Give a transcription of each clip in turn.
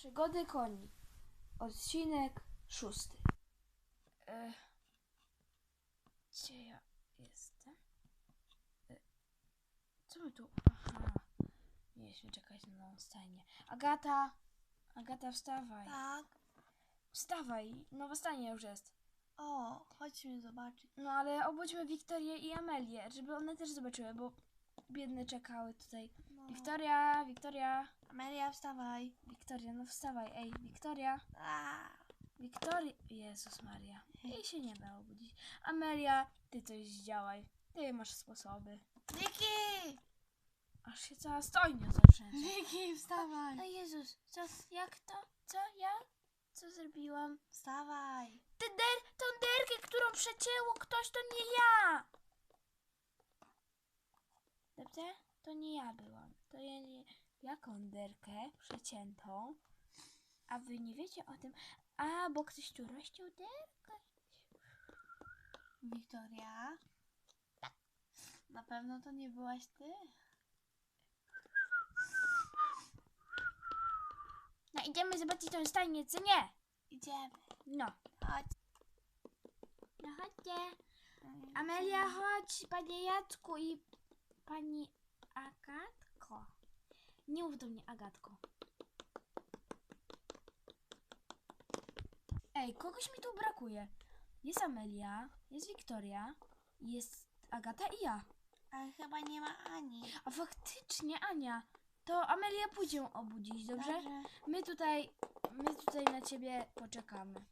Przygody koni. Odcinek szósty. E, gdzie ja jestem? E, co my tu? Aha. Mieliśmy czekać na nową stajnię. Agata! Agata, wstawaj. Tak. Wstawaj, nowa stajnia już jest. O, chodźmy zobaczyć. No ale obudźmy Wiktorię i Amelię, żeby one też zobaczyły, bo biedne czekały tutaj. No. Wiktoria, Wiktoria, Amelia, wstawaj. Wiktoria, no wstawaj, ej, Wiktoria. Wiktoria, Jezus Maria, jej się nie da obudzić. Amelia, ty coś zdziałaj, ty masz sposoby. Wiki! Aż się cała stojnia zatrzęsie. Wiki, wstawaj. No Jezus, co, jak to, co ja, co zrobiłam? Wstawaj. Tę der, tą derkę, którą przecięło ktoś, to nie ja! Dobrze? To nie ja byłam. To ja nie... Jaką derkę przeciętą? A wy nie wiecie o tym? A, bo ktoś tu rozciął derkę. Wiktoria? Na pewno to nie byłaś ty? No idziemy zobaczyć tą stajnię, co nie? Idziemy. No. Chodź. No chodźcie. Amelia, chodź, panie Jacku i pani Agatko. Nie mów do mnie Agatko. Ej, kogoś mi tu brakuje. Jest Amelia, jest Wiktoria, jest Agata i ja. Ale chyba nie ma Ani. A faktycznie Ania. To Amelia pójdzie ją obudzić, dobrze? Dobrze. My tutaj, my tutaj na ciebie poczekamy.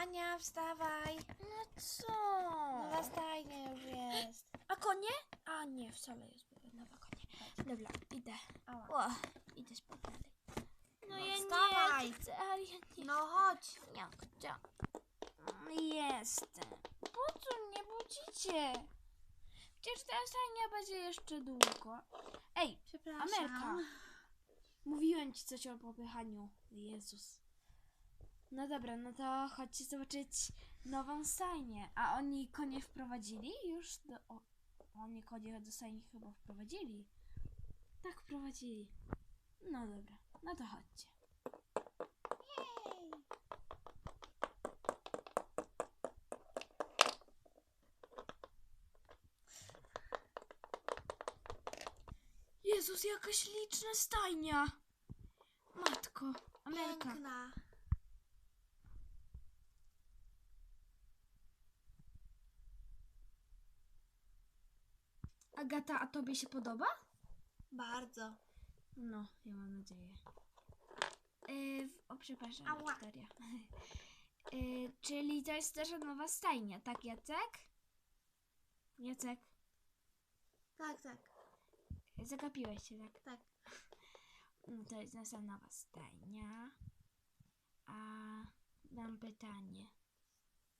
Ania, wstawaj. No co? Nowa stajnia już jest. A konie? A nie, wcale jest konie. Dobra, idę. Ała. O, idę spać dalej. No, No ja wstawaj. nie chcę, ale ja nie, No chodź. nie chcę. Jestem. Po co mnie budzicie? Przecież ta stajnia będzie jeszcze długo. Ej, Przepraszam. Amelka. mówiłem ci coś o popychaniu. Jezus. No dobra, no to chodźcie zobaczyć nową stajnię. A oni konie wprowadzili już do... O, oni konie do stajni chyba wprowadzili. Tak, wprowadzili. No dobra, no to chodźcie. Jezus, jaka śliczna stajnia! Matko, Amelka. Piękna. Agata, a tobie się podoba? Bardzo. No, ja mam nadzieję. Yy, o, przepraszam, Ała. Wiktoria. Yy, czyli to jest też nowa stajnia, tak Jacek? Jacek, Tak, tak. zagapiłeś się, tak? Tak. No to jest nasza nowa stajnia. A mam pytanie.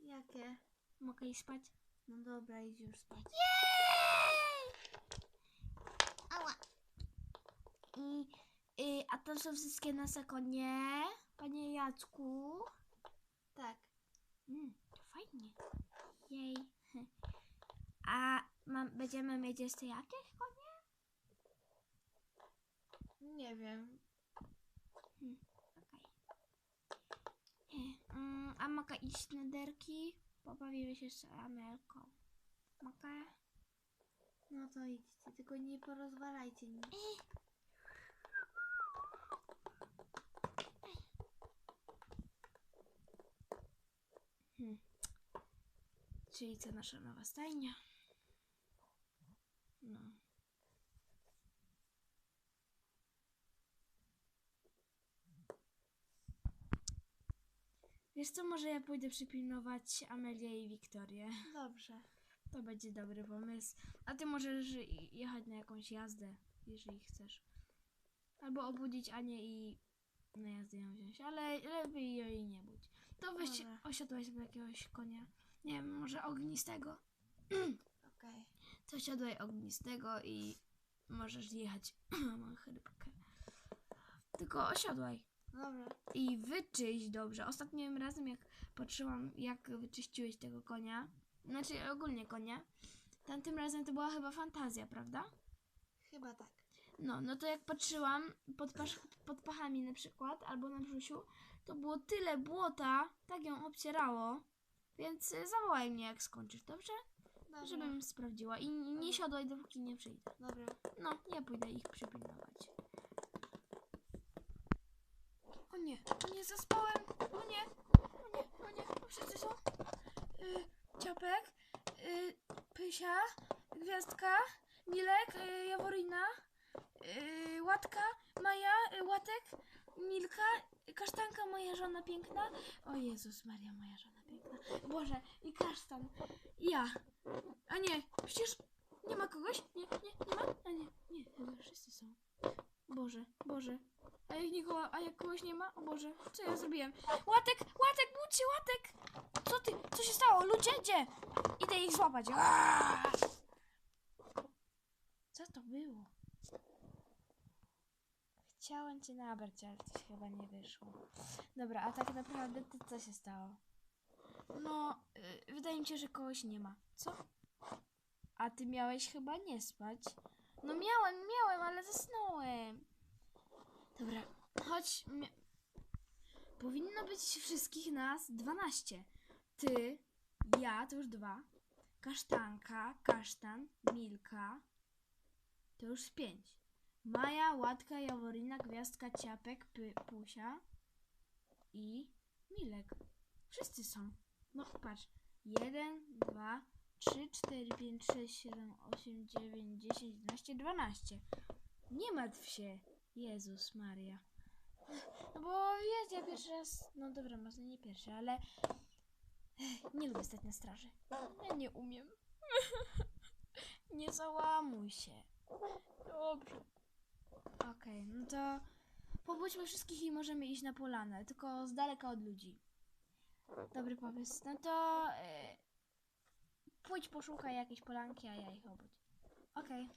Jakie? Mogę iść spać? No dobra, idź już spać. Ała. I, y, a to są wszystkie nasze konie, panie Jacku? Tak. Mm, to fajnie. Jej. A mam, będziemy mieć jeszcze jakieś konie? Nie wiem. Okej. Mm, a mogę iść na derki? Pobawiły się z Amelką. Mogę? No to idźcie, tylko nie porozwalajcie nic. Hmm. Czyli to nasza nowa stajnia. No. Wiesz co, może ja pójdę przypilnować Amelię i Wiktorię. Dobrze. To będzie dobry pomysł. A ty możesz jechać na jakąś jazdę, jeżeli chcesz. Albo obudzić Anię i na jazdę ją wziąć, ale lepiej jej nie budź. To weź osiadłeś sobie jakiegoś konia. Nie wiem, może ognistego. Okej. To siadłeś ognistego i możesz jechać. Mam chrypkę. Tylko osiadłaj. Dobra. I wyczyść dobrze. Ostatnim razem, jak patrzyłam, jak wyczyściłeś tego konia, znaczy ogólnie konia, tamtym razem to była chyba fantazja, prawda? Chyba tak. No, no to jak patrzyłam pod, pasz, pod pachami na przykład, albo na brzusiu, to było tyle błota, tak ją obcierało. Więc y, zawołaj mnie, jak skończysz, dobrze? Dobra. Żebym sprawdziła. I nie siadaj, dopóki nie przyjdę. Dobra. No, ja pójdę ich przypilnować. O nie, o nie, zaspałem. O nie, o nie, o nie, o wszyscy są. Y, ciapek, y, Pysia, Gwiazdka, Milek, y, Jaworina, y, Łatka, Maja, y, Łatek, Milka, Kasztanka, moja żona piękna. O Jezus Maria, piękna. Boże, i kasztan. I ja. A nie, przecież nie ma kogoś? Nie, nie, nie ma? A nie, nie, chyba wszyscy są. Boże, Boże. A jak nikogo, a jak kogoś nie ma? O Boże, co ja zrobiłem? Łatek, Łatek, budź się, Łatek! Co ty, co się stało? Ludzie, gdzie? Idę ich złapać. Co to było? Chciałem cię nabrać, ale się chyba nie wyszło. Dobra, a tak naprawdę to co się stało? No, y, wydaje mi się, że kogoś nie ma. Co? A ty miałeś chyba nie spać. No miałem, miałem, ale zasnąłem. Dobra, chodź. Powinno być wszystkich nas 12. Ty, ja to już dwa. Kasztanka, kasztan, Milka. To już pięć. Maja, Łatka, Jaworina, Gwiazdka, Ciapek, Py, Pusia i Milek. Wszyscy są. No patrz. Jeden, dwa, 3, 4, 5, 6, 7, 8, 9, 10, 11, 12. Nie martw się, Jezus Maria. No bo jest, ja pierwszy raz, no dobra, może nie pierwszy, ale nie lubię stać na straży. Ja nie umiem. nie załamuj się. Dobrze. Okej, no to pobudźmy wszystkich i możemy iść na polanę, tylko z daleka od ludzi. Dobry pomysł. No to e, pójdź poszukaj jakiejś polanki, a ja ich obudź. Okej.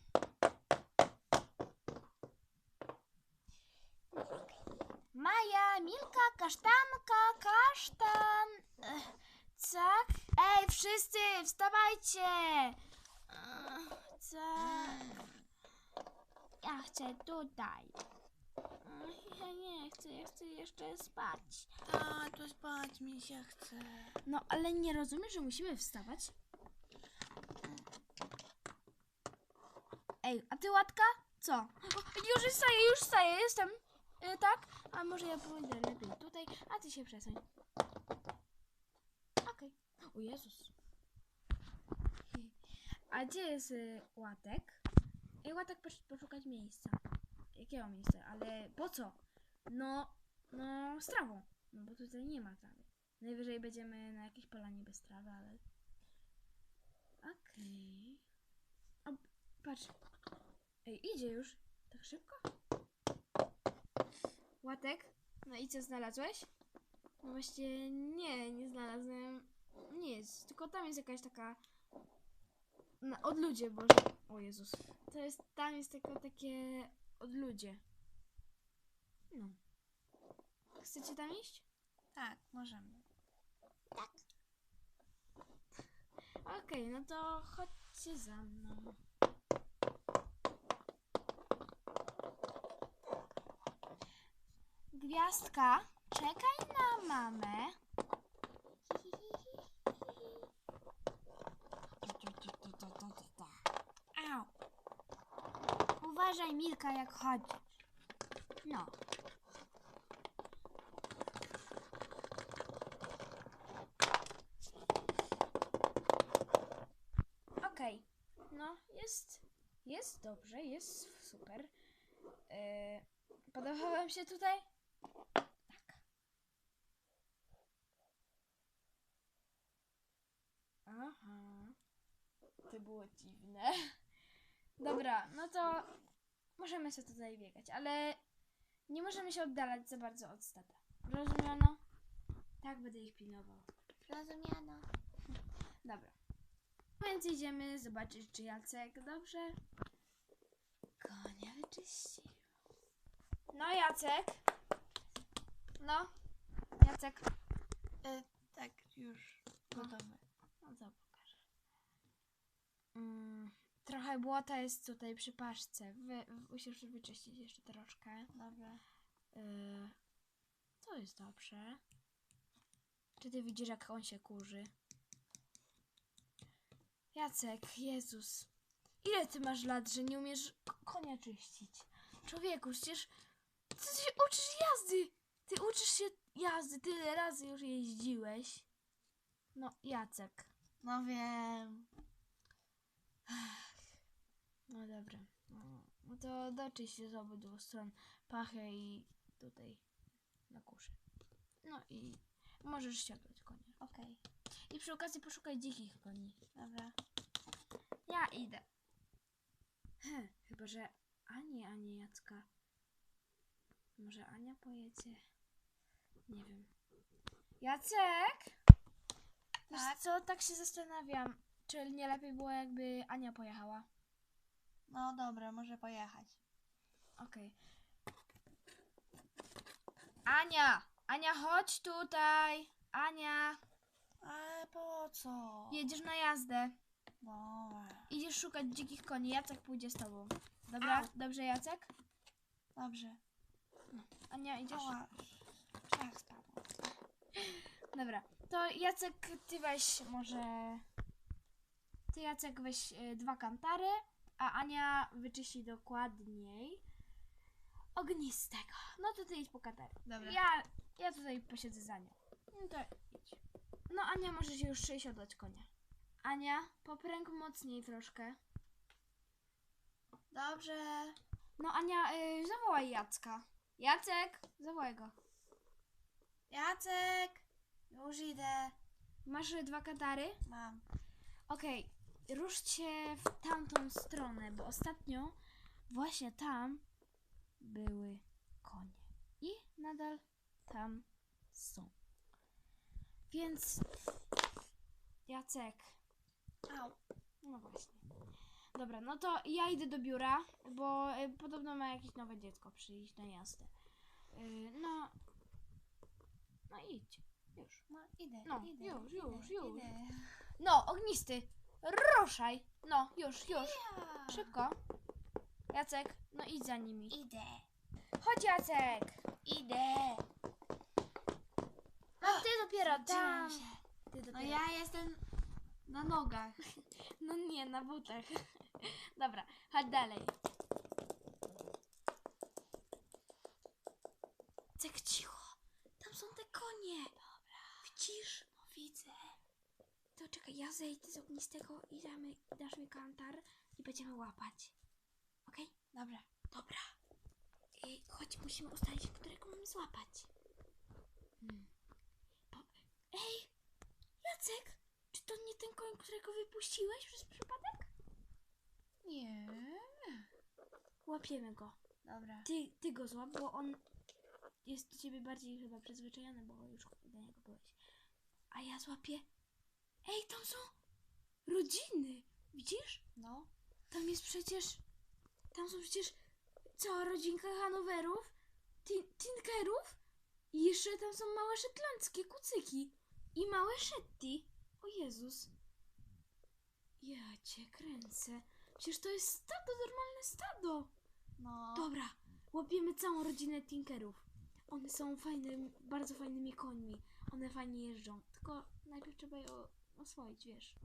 Maja, Milka, kasztanka, kasztan. Ech? Ej, wszyscy, wstawajcie! Ech. Ja chcę tutaj. Ja nie chcę, ja chcę jeszcze spać. A, tu spać mi się chce. No, ale nie rozumiesz, że musimy wstawać? Ej, a ty łatka? Co? O, już wstaję, już wstaję, jestem. E, tak? A może ja pójdę lepiej tutaj, a ty się przesuń. Okej. O Jezus. A gdzie jest y, łatek? Ej, łatek poszukać miejsca. Jakiego miejsca? Ale po co? No, no, z trawą. No bo tutaj nie ma trawy. Najwyżej będziemy na jakiejś polanie bez trawy, ale... Okej. O, patrz. Ej, idzie już. Tak szybko? Łatek? No i co znalazłeś? No właśnie nie, nie znalazłem nic. Tylko tam jest jakaś taka... Na odludzie, Boże. O Jezus. To jest, tam jest tylko takie odludzie. No. Chcecie tam iść? Tak, możemy. Okej, no to chodźcie za mną. Gwiazdka, czekaj na mamę. Au. Uważaj, Milka, jak chodzisz. No. Okej. No, jest. Jest dobrze, jest super. Yy, podoba się tutaj? Tak. Aha. To było dziwne. Dobra, no to możemy sobie tutaj biegać, ale nie możemy się oddalać za bardzo od stada. Rozumiano? Tak, będę ich pilnował. Rozumiano. Dobra. Więc idziemy zobaczyć, czy Jacek dobrze konia wyczyścił. No, Jacek. No, Jacek. E, tak, już gotowe. No to pokażę. Mm, trochę błota jest tutaj przy paszce. Wy, musisz wyczyścić jeszcze troszkę. Dobra. Yy, to jest dobrze. Czy ty widzisz, jak on się kurzy? Jacek, Jezus. Ile ty masz lat, że nie umiesz konia czyścić? Człowieku, przecież ty się uczysz jazdy. Ty uczysz się jazdy, tyle razy już jeździłeś. No, Jacek. No wiem. Dobra. No, no to doczyść się z obydwu stron pachę i tutaj na kuszy. No i możesz siadać konia. Okej. I przy okazji poszukaj dzikich koni. Dobra. Ja idę. He, chyba, że Ani, a nie Jacka. Może Ania pojedzie? Nie wiem. Jacek! Wiesz Tak? co, tak się zastanawiam. Czy nie lepiej było, jakby Ania pojechała? No dobra, może pojechać. Okej. Ania! Ania, chodź tutaj! Ania! Ale po co? Jedziesz na jazdę. Dobra. Idziesz szukać dzikich koni. Jacek pójdzie z tobą. Dobra? Au. Dobrze, Jacek? Dobrze. Ania, idziesz? Ała. Wszak spadło. Dobra. To Jacek, ty weź może... Ty, Jacek, weź y, dwa kantary, a Ania wyczyści dokładniej ognistego. No to ty idź po kantary. Dobra. Ja, ja tutaj posiedzę za nią. No to idź. No Ania może się już siodać konia. Ania, popręg mocniej troszkę. Dobrze. No Ania, y, zawołaj Jacka. Jacek, zawołaj go. Jacek! Już idę. Masz y, dwa katary? Mam. Okej, ruszcie w tamtą stronę, bo ostatnio właśnie tam były konie. I nadal tam są. Więc Jacek, Au. no właśnie. Dobra, no to ja idę do biura, bo y, podobno ma jakieś nowe dziecko przyjść na jazdę. Y, no, no idź, już. No idę, No, idę. już, idę, już, już. Idę. No, ognisty, ruszaj. No, już, już. Szybko. Jacek, no idź za nimi. Idę. Chodź Jacek. Idę. No ty dopiero tam. Się. Ty dopiero. No ja jestem na nogach. No nie, na butach. Dobra, chodź dalej. Jacek, cicho. Tam są te konie. Dobra. Widzisz? No widzę. To czekaj, ja zejdę z ognistego i damy, dasz mi kantar i będziemy łapać. Okej? Dobra. Dobra. I chodź, musimy ustalić, którego mamy złapać. Hmm. Ej, Jacek, czy to nie ten koń, którego wypuściłeś przez przypadek? Nie. Łapiemy go. Dobra. Ty, ty go złap, bo on jest do ciebie bardziej chyba przyzwyczajony, bo już do niego byłeś. A ja złapię... Ej, tam są rodziny. Widzisz? No. Tam jest przecież. Tam są przecież cała rodzinka Hanowerów, Tin- Tinkerów i jeszcze tam są małe szetlandzkie kucyki i małe Shetty. O Jezus. Ja cię kręcę. Przecież to jest stado, normalne stado. No. Dobra, łapiemy całą rodzinę Tinkerów. One są fajnymi, bardzo fajnymi końmi. One fajnie jeżdżą. Tylko najpierw trzeba je o- oswoić, wiesz.